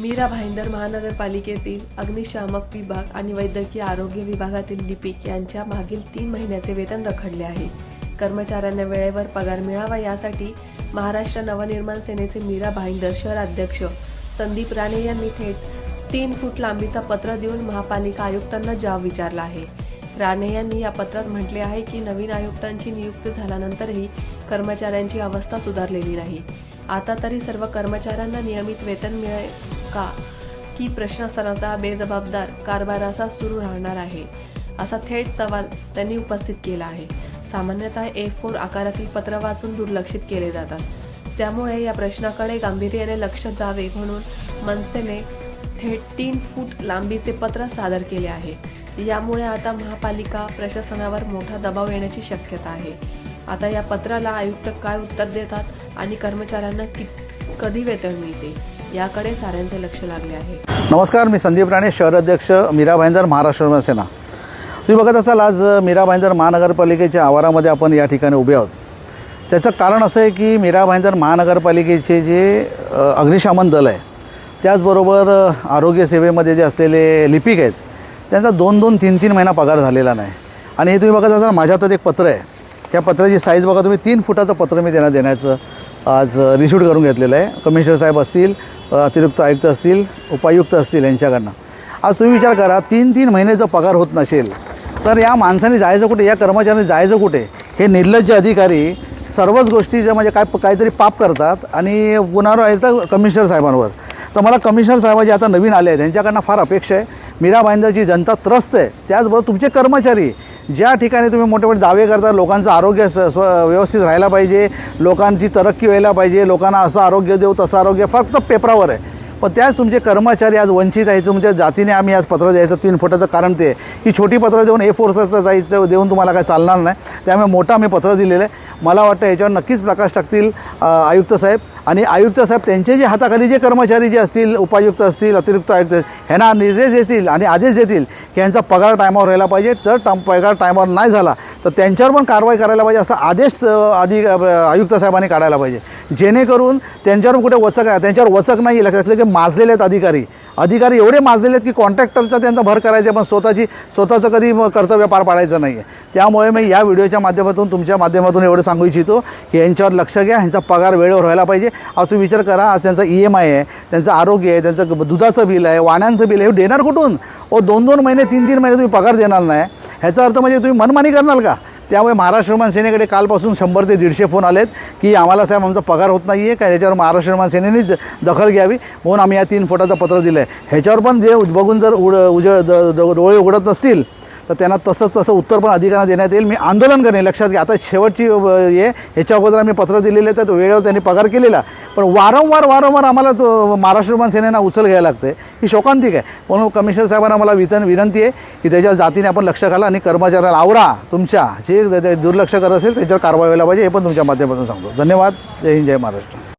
मीरा भाईंदर महानगरपालिकेतील अग्निशामक विभाग आणि वैद्यकीय आरोग्य विभागातील लिपिक यांच्या मागील तीन महिन्याचे वेतन रखडले आहे. कर्मचाऱ्यांना वेळेवर पगार मिळावा यासाठी महाराष्ट्र नवनिर्माण सेनेचे मीरा भाईंदर शहर अध्यक्ष संदीप राणे यांनी थेट तीन फूट लांबीचा पत्र देऊन महापालिका आयुक्तांना जाब विचारला आहे. राणे यांनी या पत्रात म्हटले आहे की नवीन आयुक्तांची नियुक्ती झाल्यानंतरही कर्मचाऱ्यांची अवस्था सुधारलेली नाही. आता तरी सर्व कर्मचाऱ्यांना नियमित वेतन मिळेल का? की प्रशासनाचा बेजबाबदार कारभार असा सुरू राहणार आहे? असा थेट सवाल त्यांनी उपस्थित केला आहे. सामान्यतः ए फोर आकारातील पत्र वाचून दुर्लक्षित केले जातात. त्यामुळे या प्रश्नाकडे गांभीर्याने लक्ष जावे म्हणून मनसेने थेट तीन फूट लांबीचे पत्र सादर केले आहे. यामुळे आता महापालिका प्रशासनावर मोठा दबाव येण्याची शक्यता आहे. आता या पत्राला आयुक्त काय उत्तर देतात? आणि कर्मचाऱ्यांना कधी वेतन मिळते याकडे साऱ्यांचे लक्ष लागले आहे. नमस्कार मी संदीप राणे शहर अध्यक्ष मीरा भाईंदर महाराष्ट्र सेना तुम्ही बघत असाल आज मीरा भाईंदर महानगरपालिकेच्या आवारामध्ये आपण या ठिकाणी उभे आहोत. त्याचं कारण असं आहे की मीरा भाईंदर महानगरपालिकेचे जे अग्निशमन दल आहे त्याचबरोबर आरोग्यसेवेमध्ये आरोग्य सेवेमध्ये जे असलेले लिपिक आहेत त्यांचा दोन दोन तीन तीन महिना पगार झालेला नाही. आणि हे तुम्ही बघत असाल माझ्या हातात एक पत्र आहे. त्या पत्राची साईज बघा तुम्ही तीन फुटाचं पत्र मी त्यांना देण्याचं आज रिशूट करून घेतलेलं आहे. कमिशनर साहेब असतील अतिरिक्त आयुक्त असतील उपायुक्त असतील यांच्याकडनं. आज तुम्ही विचार करा तीन तीन महिने जर पगार होत नसेल तर या माणसाने जायचं कुठे या कर्मचाऱ्यांनी जायचं कुठे हे निर्लज्ज अधिकारी सर्वच गोष्टी ज्या म्हणजे काय काहीतरी पाप करतात आणि पुन्हा येतं कमिशनर साहेबांवर. तर मला कमिशनर साहेबाचे आता नवीन आले आहेत त्यांच्याकडनं फार अपेक्षा आहे. मीरा भाईंदरची जनता त्रस्त आहे. त्याचबरोबर तुमचे कर्मचारी ज्या ठिकाणी तुम्ही मोठे मोठे दावे करता लोकांचं आरोग्य स स्व व्यवस्थित राहायला पाहिजे लोकांची तरक्की व्हायला पाहिजे लोकांना असं आरोग्य देऊ तसं आरोग्य फक्त पेपरावर आहे. पण त्याच तुमचे कर्मचारी आज वंचित आहेत तुमच्या जातीने आम्ही आज पत्र द्यायचं तीन फुटाचं कारण ते की छोटी पत्र देऊन ए फोर्सचं जायचं देऊन तुम्हाला काय चालणार नाही. त्यामुळे मोठं आम्ही पत्र दिलेलं आहे. मला वाटतं याच्यावर नक्कीच प्रकाश टाकतील आयुक्त साहेब. आणि आयुक्त साहेब त्यांचे जे हाताखाली जे कर्मचारी जे असतील उपायुक्त असतील अतिरिक्त आयुक्त ह्यांना निर्देश देतील आणि आदेश देतील की यांचा पगार टायमावर व्हायला पाहिजे. जर टम पगार टायमावर नाही झाला तर त्यांच्यावर पण कारवाई करायला पाहिजे असा आदेश आधी आयुक्त साहेबांनी काढायला पाहिजे. जेणेकरून त्यांच्यावर कुठे वचक आहे त्यांच्यावर वचक नाही लक्षात की माजलेले आहेत अधिकारी. अधिकारी एवढे माजलेले आहेत की कॉन्ट्रॅक्टरचा त्यांचा भर करायचा पण स्वतःची स्वतःचं कधी कर्तव्य पार पाडायचं नाही आहे त्यामुळे मी या व्हिडिओच्या माध्यमातून तुमच्या माध्यमातून एवढं सांगू इच्छितो की यांच्यावर लक्ष घ्या ह्यांचा पगार वेळेवर व्हायला पाहिजे. असं विचार करा आज त्यांचा ई एम आय आहे त्यांचं आरोग्य आहे त्यांचं दुधाचं बिल आहे वाण्यांचं बिल आहे हे देणार कुठून? ओ दोन दोन महिने तीन तीन महिने तुम्ही पगार देणार नाही. ह्याचा अर्थ म्हणजे तुम्ही मनमानी करणार का? त्यामुळे महाराष्ट्र विमान सेनेकडे कालपासून शंभर ते दीडशे फोन आलेत की आम्हाला साहेब आमचा पगार होत नाही आहे का याच्यावर महाराष्ट्र विमान सेनेने दखल घ्यावी म्हणून आम्ही या तीन फोटाचं पत्र दिलं आहे ह्याच्यावर पण जे बघून जर उड उजळ द- डोळे उघडत नसतील तर त्यांना तसंच तसं उत्तर पण अधिकाऱ्यांना देण्यात येईल. मी आंदोलन करेन. लक्षात घ्या. आता शेवटची हे ह्याच्या अगोदर आम्ही पत्र दिलेले तर वेळेवर त्यांनी पगार केलेला. पण वारंवार वारंवार आम्हाला महाराष्ट्र विमान सेनेना उचल घ्यायला लागते ही शोकांतिक आहे. म्हणून कमिशनर साहेबांना मला वितन विनंती आहे की त्याच्या जातीने आपण लक्ष घाला आणि कर्मचाऱ्याला आवरा. तुमच्या जे जे दुर्लक्ष करत असेल त्याच्यावर कारवाई व्हायला पाहिजे. हे पण तुमच्या माध्यमातून सांगतो. धन्यवाद. जय हिंद जय महाराष्ट्र.